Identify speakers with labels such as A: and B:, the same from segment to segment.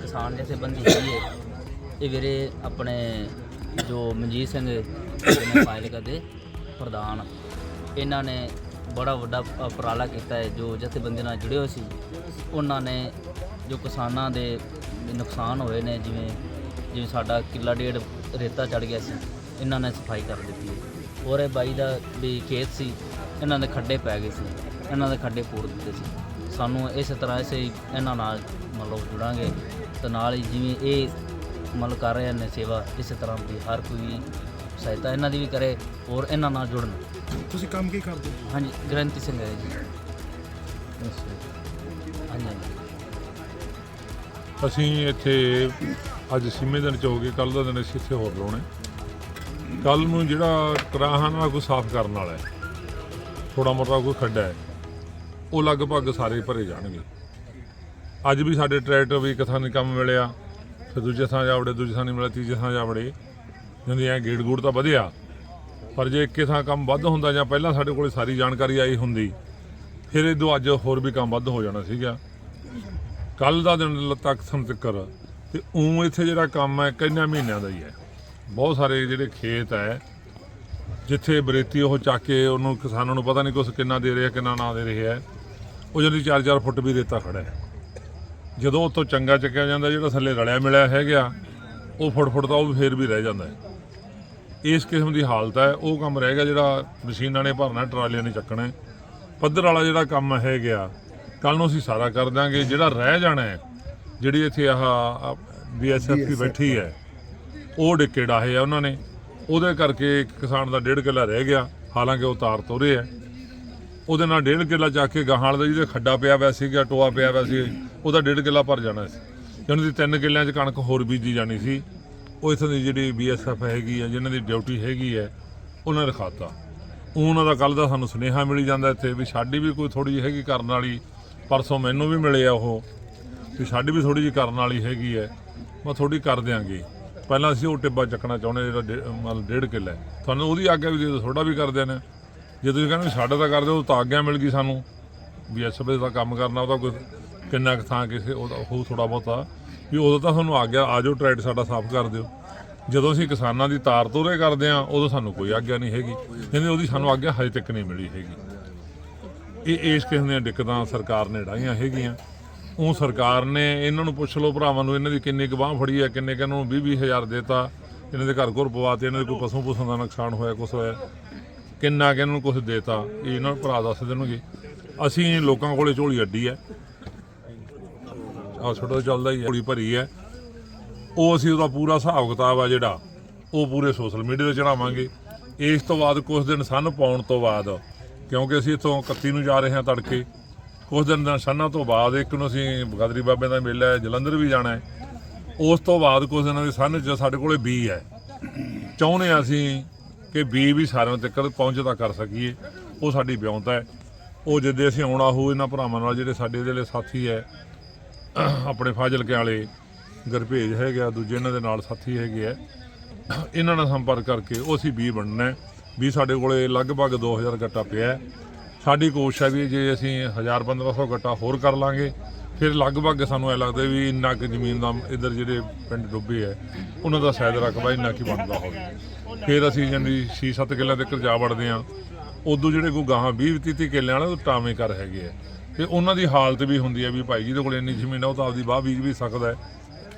A: ਕਿਸਾਨ ਜਥੇਬੰਦੀ ਹੈਗੀ ਹੈ, ਇਹ ਵੀਰੇ ਆਪਣੇ ਜੋ ਮਨਜੀਤ ਸਿੰਘ ਜਿਹਨੇ ਫਾਈਲ ਕਰਦੇ ਪ੍ਰਧਾਨ, ਇਹਨਾਂ ਨੇ ਬੜਾ ਵੱਡਾ ਉਪਰਾਲਾ ਕੀਤਾ ਹੈ, ਜੋ ਜਥੇਬੰਦੀ ਨਾਲ ਜੁੜੇ ਹੋਏ ਸੀ, ਉਹਨਾਂ ਨੇ ਜੋ ਕਿਸਾਨਾਂ ਦੇ ਨੁਕਸਾਨ ਹੋਏ ਨੇ, ਜਿਵੇਂ ਜਿਵੇਂ ਸਾਡਾ ਕਿੱਲਾ ਡੇਢ ਰੇਤਾ ਚੜ ਗਿਆ ਸੀ, ਇਹਨਾਂ ਨੇ ਸਫ਼ਾਈ ਕਰ ਦਿੱਤੀ ਹੈ। ਔਰ ਇਹ ਬਾਈ ਦਾ ਵੀ ਖੇਤ ਸੀ, ਇਹਨਾਂ ਦੇ ਖੱਡੇ ਪੈ ਗਏ ਸੀ, ਇਹਨਾਂ ਦੇ ਖੱਡੇ ਪੂਰ ਦਿੱਤੇ ਸੀ। ਸਾਨੂੰ ਇਸੇ ਤਰ੍ਹਾਂ ਇਸੇ ਇਹਨਾਂ ਨਾਲ ਮਤਲਬ ਜੁੜਾਂਗੇ। ਤੇ ਨਾਲ ਹੀ ਜਿਵੇਂ ਇਹ ਮਤਲਬ ਕਰ ਰਹੇ ਨੇ ਸੇਵਾ ਇਸੇ ਤਰ੍ਹਾਂ ਵੀ ਹਰ ਕੋਈ ਸਹਾਇਤਾ ਇਹਨਾਂ ਦੀ ਵੀ ਕਰੇ ਔਰ ਇਹਨਾਂ ਨਾਲ ਜੁੜਨ।
B: ਤੁਸੀਂ ਕੰਮ ਕੀ ਕਰਦੇ ਹੋ?
A: ਹਾਂਜੀ ਗ੍ਰੰਥੀ ਸਿੰਘ ਹੈ ਜੀ। ਹਾਂਜੀ ਹਾਂਜੀ।
C: ਅਸੀਂ ਇੱਥੇ ਅੱਜ ਸਿੰਮੇ ਦਿਨ ਚ ਹੋ ਗਏ ਕੱਲ ਦਾ ਦਿਨ ਅਸੀਂ ਇੱਥੇ ਹੋਰ ਲਾਉਣੇ ਕੱਲ ਨੂੰ ਜਿਹੜਾ ਕਰਾਹਾਂ ਨਾਲ ਕੋਈ ਸਾਫ਼ ਕਰਨ ਵਾਲਾ ਹੈ ਥੋੜਾ ਮੋਟਾ ਕੋਈ ਖੱਡਾ ਹੈ ਉਹ ਲਗਭਗ ਸਾਰੇ ਭਰੇ ਜਾਣਗੇ। ਅੱਜ ਵੀ ਸਾਡੇ ਟਰੈਕਟਰ ਵੀ ਇੱਕ ਥਾਂ ਨਹੀਂ ਕੰਮ ਮਿਲਿਆ, ਫਿਰ ਦੂਜੇ ਥਾਂ ਜਾ ਵੜੇ ਦੂਜੇ ਥਾਂ ਨਹੀਂ ਮਿਲਿਆ, ਤੀਜੇ ਥਾਂ ਜਾ ਵੜੇ ਜਾਂਦੇ ਐ ਗੇੜ ਗੂੜ ਤਾਂ ਵਧਿਆ, ਪਰ ਜੇ ਇੱਕੇ ਥਾਂ ਕੰਮ ਵੱਧ ਹੁੰਦਾ ਜਾਂ ਪਹਿਲਾਂ ਸਾਡੇ ਕੋਲੇ ਸਾਰੀ ਜਾਣਕਾਰੀ ਆਈ ਹੁੰਦੀ, ਫਿਰ ਇਹ ਅੱਜ ਹੋਰ ਵੀ ਕੰਮ ਵੱਧ ਹੋ ਜਾਣਾ ਸੀਗਾ। ਕੱਲ ਦਾ ਦਿਨ ਲ- ਤੱਕ ਸੰਤਕਰ ਤੇ ਉਂ ਇੱਥੇ ਜਿਹੜਾ ਕੰਮ ਹੈ, ਕਿੰਨੇ ਮਹੀਨਿਆਂ ਦਾ ਹੀ ਹੈ। ਬਹੁਤ ਸਾਰੇ ਜਿਹੜੇ ਖੇਤ ਹੈ, ਜਿੱਥੇ ਬਰੇਤੀ ਉਹ ਚੱਕ ਕੇ ਉਹਨੂੰ ਕਿਸਾਨਾਂ ਨੂੰ ਪਤਾ ਨਹੀਂ ਕੁਛ ਕਿੰਨਾ ਦੇ ਰਿਹਾ, ਕਿੰਨਾ ਨਾ ਦੇ ਰਿਹਾ ਹੈ, ਉਹ ਜਿਹੜੀ 4-4 ਫੁੱਟ ਵੀ ਰੇਤਾ ਖੜਾ ਹੈ। ਜਦੋਂ ਉਹ ਤੋਂ ਚੰਗਾ ਚੱਕਿਆ ਜਾਂਦਾ ਜਿਹੜਾ ਥੱਲੇ ਰਲਿਆ ਮਿਲਿਆ ਹੈਗਾ ਉਹ ਫੁੱਟ ਤਾਂ ਉਹ ਫੇਰ ਵੀ ਰਹਿ ਜਾਂਦਾ ਹੈ। ਇਸ ਕਿਸਮ ਦੀ ਹਾਲਤ ਹੈ। ਉਹ ਕੰਮ ਰਹਿ ਗਿਆ ਜਿਹੜਾ ਮਸ਼ੀਨਾਂ ਨੇ ਭਰਨਾ ਟਰਾਲੀਆਂ ਨੇ ਚੱਕਣਾ। ਪੱਧਰ ਵਾਲਾ ਜਿਹੜਾ ਕੰਮ ਹੈ ਗਿਆ ਕੱਲ ਨੂੰ ਅਸੀਂ ਸਾਰਾ ਕਰ ਦਾਂਗੇ। ਜਿਹੜਾ ਰਹਿ ਜਾਣਾ ਹੈ ਜਿਹੜੀ ਇੱਥੇ ਆਹ ਬੀਐਸਐਫ ਦੀ ਬੈਠੀ ਹੈ ਉਹ ਡਿੱਕੇ ਡਾਹੇ ਆ ਉਹਨਾਂ ਨੇ। ਉਹਦੇ ਕਰਕੇ ਕਿਸਾਨ ਦਾ ਡੇਢ ਕਿੱਲਾ ਰਹਿ ਗਿਆ। ਹਾਲਾਂਕਿ ਉਹ ਤਾਰ ਤੋਰੇ ਹੈ। ਉਹਦੇ ਨਾਲ ਡੇਢ ਕਿੱਲਾ ਚੱਕ ਕੇ ਗਾਹਾਂ ਵਾਲੇ ਦਾ ਜਿਹਦੇ ਖੱਡਾ ਪਿਆ ਹੋਇਆ ਸੀਗਾ ਟੋਆ ਪਿਆ ਹੋਇਆ ਸੀ, ਉਹਦਾ ਡੇਢ ਕਿੱਲਾ ਭਰ ਜਾਣਾ ਸੀ। ਜਿਹਨਾਂ ਦੀ ਤਿੰਨ ਕਿੱਲਿਆਂ 'ਚ ਕਣਕ ਹੋਰ ਬੀਜੀ ਜਾਣੀ ਸੀ, ਉਹ ਇੱਥੋਂ ਦੀ ਜਿਹੜੀ ਬੀਐਸਐਫ ਹੈਗੀ ਆ, ਜਿਹਨਾਂ ਦੀ ਡਿਊਟੀ ਹੈਗੀ ਹੈ ਉਹਨਾਂ ਨੇ ਰਖਾਤਾ। ਉਹਨਾਂ ਦਾ ਕੱਲ ਦਾ ਸਾਨੂੰ ਸੁਨੇਹਾ ਮਿਲੀ ਜਾਂਦਾ ਇੱਥੇ ਵੀ ਸਾਡੀ ਵੀ ਕੋਈ ਥੋੜੀ ਜਿਹੀ ਹੈਗੀ ਕਰਨ ਵਾਲੀ, ਪਰਸੋਂ ਮੈਨੂੰ ਵੀ ਮਿਲੇ ਆ ਉਹ, ਵੀ ਸਾਡੀ ਵੀ ਥੋੜੀ ਜਿਹੀ ਕਰਨ ਵਾਲੀ ਹੈਗੀ ਹੈ ਮੈਂ ਥੋੜੀ ਕਰ ਦਿਆਂਗੇ। ਪਹਿਲਾਂ ਅਸੀਂ ਉਹ ਟਿੱਬਾ ਚੱਕਣਾ ਚਾਹੁੰਦੇ ਜਿਹੜਾ ਡੇ- ਮਤਲਬ ਡੇਢ ਕਿੱਲਾ ਹੈ। ਤੁਹਾਨੂੰ ਉਹਦੀ ਆਗਿਆ ਵੀ ਦੇ ਦਿਓ ਥੋੜਾ ਵੀ ਕਰ ਦੇਣਾ ਜੇ ਤੁਸੀਂ ਕਹਿੰਦੇ ਵੀ ਸਾਡਾ ਤਾਂ ਕਰ ਦਿਓ ਉਹ ਤਾਂ ਆਗਿਆ ਮਿਲ ਗਈ ਸਾਨੂੰ। ਵੀ ਐਸਐਫ ਦਾ ਕੰਮ ਕਰਨਾ ਉਹਦਾ ਕੋਈ ਕਿੰਨਾ ਕੁ ਥਾਂ ਕਿਸੇ ਉਹਦਾ ਹੋ ਥੋੜਾ ਬਹੁਤਾ। ਵੀ ਉਦੋਂ ਤਾਂ ਤੁਹਾਨੂੰ ਆਗਿਆ ਆਜੋ ਟਰੈਡ ਸਾਡਾ ਸਾਫ਼ ਕਰ ਦਿਓ। ਜਦੋਂ ਅਸੀਂ ਕਿਸਾਨਾਂ ਦੀ ਤਾਰ ਤੋਰੇ ਕਰਦੇ ਆ ਉਦੋਂ ਸਾਨੂੰ ਕੋਈ ਆਗਿਆ ਨਹੀਂ ਹੈਗੀ। ਕਹਿੰਦੇ ਉਹਦੀ ਸਾਨੂੰ ਆਗਿਆ ਹਜੇ ਤੱਕ ਨਹੀਂ ਮਿਲੀ ਹੈਗੀ। ਇਹ, ਇਸ ਕਿਸਮ ਦੀਆਂ ਦਿੱਕਤਾਂ ਸਰਕਾਰ ਨੇ ਡਾਈਆਂ ਹੈਗੀਆਂ। ਉਹ ਸਰਕਾਰ ਨੇ ਇਹਨਾਂ ਨੂੰ ਪੁੱਛ ਲਓ ਭਰਾਵਾਂ ਨੂੰ, ਇਹਨਾਂ ਦੀ ਕਿੰਨੀ ਕੁ ਬਾਂਹ ਫੜੀ ਹੈ, ਕਿੰਨੇ ਕੁ ਨੂੰ 20 ਹਜ਼ਾਰ ਦੇਤਾ। ਇਹਨਾਂ ਦੇ ਘਰ ਘਰ ਪਵਾਤੇ ਇਹਨਾਂ ਦੇ ਕੋਈ ਪਸ਼ੂ ਪਸ਼ੂ ਦਾ ਨੁਕਸਾਨ ਹੋਇਆ, ਕੁਛ ਹੋਇਆ। ਕਿੰਨਾ ਕਿ ਇਹਨਾਂ ਨੂੰ ਕੁਝ ਦੇਤਾ, ਇਹ ਇਹਨਾਂ ਨੂੰ ਭਰਾ ਦੱਸ ਦੇਣਗੇ। ਅਸੀਂ ਲੋਕਾਂ ਕੋਲੇ ਝੋਲੀ ਅੱਡੀ ਹੈ। ਆ ਚੱਲਦਾ ਹੀ ਹੈ, ਝੋਲੀ ਭਰੀ ਹੈ। ਉਹ ਅਸੀਂ ਉਹਦਾ ਪੂਰਾ ਹਿਸਾਬ ਕਿਤਾਬ ਆ ਜਿਹੜਾ, ਉਹ ਪੂਰੇ ਸੋਸ਼ਲ ਮੀਡੀਆ ਤੇ ਚੜਾਵਾਂਗੇ। ਇਸ ਤੋਂ ਬਾਅਦ ਕੁਝ ਦਿਨ ਸਨ ਪਾਉਣ ਤੋਂ ਬਾਅਦ, ਕਿਉਂਕਿ ਅਸੀਂ ਇੱਥੋਂ 31 ਨੂੰ ਜਾ ਰਹੇ ਹਾਂ ਤੜਕੇ। ਕੁਝ ਦਿਨ ਦਾ ਸੰਨਾਂ ਤੋਂ ਬਾਅਦ ਇੱਕ ਨੂੰ ਅਸੀਂ ਬਗਾਦਰੀ ਬਾਬੇ ਦਾ ਮੇਲਾ ਹੈ, ਜਲੰਧਰ ਵੀ ਜਾਣਾ ਹੈ। ਉਸ ਤੋਂ ਬਾਅਦ ਕੁਝ ਦਿਨਾਂ ਦੇ ਸੰਨ ਚ ਸਾਡੇ ਕੋਲੇ ਬੀ ਹੈ। ਚਾਹੁੰਦੇ ਹਾਂ ਅਸੀਂ ਕਿ ਬੀ ਵੀ ਸਾਰਿਆਂ ਤੱਕ ਪਹੁੰਚਦਾ ਕਰ ਸਕੀਏ। ਉਹ ਸਾਡੀ ਵਿਉਂਤ ਹੈ। ਉਹ ਜਿੱਦੇ ਅਸੀਂ ਆਉਣਾ ਹੋ ਇਹਨਾਂ ਭਰਾਵਾਂ ਨਾਲ ਜਿਹੜੇ ਸਾਡੇ ਇਹਦੇ ਲਈ ਸਾਥੀ ਹੈ, ਆਪਣੇ ਫਾਜ਼ਿਲਕੇ ਵਾਲੇ, ਗੁਰਭੇਜ ਹੈਗਾ ਦੂਜੇ ਇਹਨਾਂ ਦੇ ਨਾਲ ਸਾਥੀ ਹੈਗੇ ਆ, ਇਹਨਾਂ ਨਾਲ ਸੰਪਰਕ ਕਰਕੇ ਉਹ ਅਸੀਂ ਬੀ ਬਣਨਾ ਵੀ ਸਾਡੇ ਕੋਲੇ ਲਗਭਗ 2000 ਗੱਟਾ ਪਿਆ ਸਾਡੀ ਕੋਸ਼ਿਸ਼ ਹੈ ਵੀ ਜੇ ਅਸੀਂ 1000 1500 ਗੱਟਾ ਹੋਰ ਕਰ ਲਾਂਗੇ ਫਿਰ ਲਗਭਗ ਸਾਨੂੰ ਐ ਲੱਗਦਾ ਵੀ ਇੰਨਾ ਕੁ ਜ਼ਮੀਨ ਦਾ ਇੱਧਰ ਜਿਹੜੇ ਪਿੰਡ ਡੁੱਬੇ ਹੈ ਉਹਨਾਂ ਦਾ ਸ਼ਾਇਦ ਰਕਬਾ ਇੰਨਾ ਕੀ ਬਣਦਾ ਹੋਵੇ। ਫਿਰ ਅਸੀਂ ਜਾਂਦੀ 6-7 ਕਿੱਲਿਆਂ ਤੱਕ ਜਾ ਵੜਦੇ ਹਾਂ। ਉਦੋਂ ਜਿਹੜੇ ਕੋਈ ਗਾਹਾਂ 20-30 ਕਿੱਲਿਆਂ ਵਾਲੇ, ਉਹ ਟਾਵੇਂ ਕਰ ਹੈਗੇ ਆ। ਤੇ ਉਹਨਾਂ ਦੀ ਹਾਲਤ ਵੀ ਹੁੰਦੀ ਹੈ ਵੀ ਭਾਈ ਜਿਹਦੇ ਕੋਲ ਇੰਨੀ ਜ਼ਮੀਨ ਆ, ਉਹ ਤਾਂ ਆਪਦੀ ਬਾਹ ਬੀਜ ਵੀ ਸਕਦਾ ਹੈ,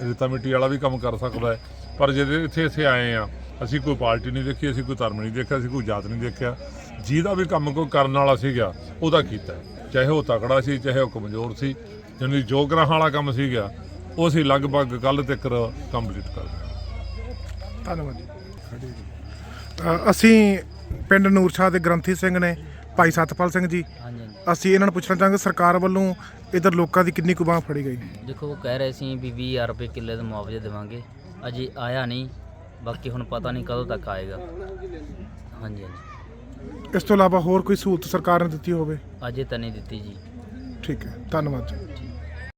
C: ਰੇਤਾ ਮਿੱਟੀ ਵਾਲਾ ਵੀ ਕੰਮ ਕਰ ਸਕਦਾ ਹੈ। ਪਰ ਜਦੋਂ ਇੱਥੇ ਇੱਥੇ ਆਏ ਆ ਅਸੀਂ ਕੋਈ ਪਾਰਟੀ ਨਹੀਂ ਦੇਖੀ, ਅਸੀਂ ਕੋਈ ਧਰਮ ਨਹੀਂ ਦੇਖਿਆ, ਅਸੀਂ ਕੋਈ ਜਾਤ ਨਹੀਂ ਦੇਖਿਆ। ਜਿਹਦਾ ਵੀ ਕੰਮ ਕੋਈ ਕਰਨ ਵਾਲਾ ਸੀਗਾ, ਉਹਦਾ ਕੀਤਾ। ਚਾਹੇ ਉਹ ਤਕੜਾ ਸੀ, ਚਾਹੇ ਉਹ ਕਮਜ਼ੋਰ ਸੀ ਜਾਣੀ ਜੋ ਗ੍ਰਹਾਂ ਵਾਲਾ ਕੰਮ ਸੀਗਾ ਉਹ ਅਸੀਂ ਲਗਭਗ ਕੱਲ ਤੱਕ ਕੰਪਲੀਟ ਕਰ ਲਿਆ
B: ਧੰਨਵਾਦ ਜੀ। ਅਸੀਂ ਪਿੰਡ ਨੂਰਸ਼ਾਹ ਦੇ ਗ੍ਰੰਥੀ ਸਿੰਘ ਨੇ ਭਾਈ ਸਤਪਾਲ ਸਿੰਘ ਜੀ ਅਸੀਂ ਇਹਨਾਂ ਨੂੰ ਪੁੱਛਣਾ ਚਾਹਾਂਗੇ ਸਰਕਾਰ ਵੱਲੋਂ ਇਧਰ ਲੋਕਾਂ ਦੀ ਕਿੰਨੀ ਕੁ ਬਾਂਹ ਫੜੀ ਗਈ?
A: ਦੇਖੋ ਉਹ ਕਹਿ ਰਹੇ ਸੀ ਵੀ 20000 ਰੁਪਏ ਕਿੱਲੇ ਦਾ ਮੁਆਵਜ਼ਾ ਦੇਵਾਂਗੇ। ਅਜੇ ਆਇਆ ਨਹੀਂ ਬਾਕੀ ਹੁਣ ਪਤਾ ਨਹੀਂ ਕਦੋਂ ਤੱਕ ਆਏਗਾ। ਹਾਂਜੀ ਹਾਂਜੀ।
B: ਇਸ ਤੋਂ ਇਲਾਵਾ ਹੋਰ ਕੋਈ ਸਹੂਲਤ ਸਰਕਾਰ ਨੇ ਦਿੱਤੀ ਹੋਵੇ?
A: ਅਜੇ ਤਾਂ ਨਹੀਂ ਦਿੱਤੀ ਜੀ।
B: ਠੀਕ ਹੈ ਧੰਨਵਾਦ ਜੀ।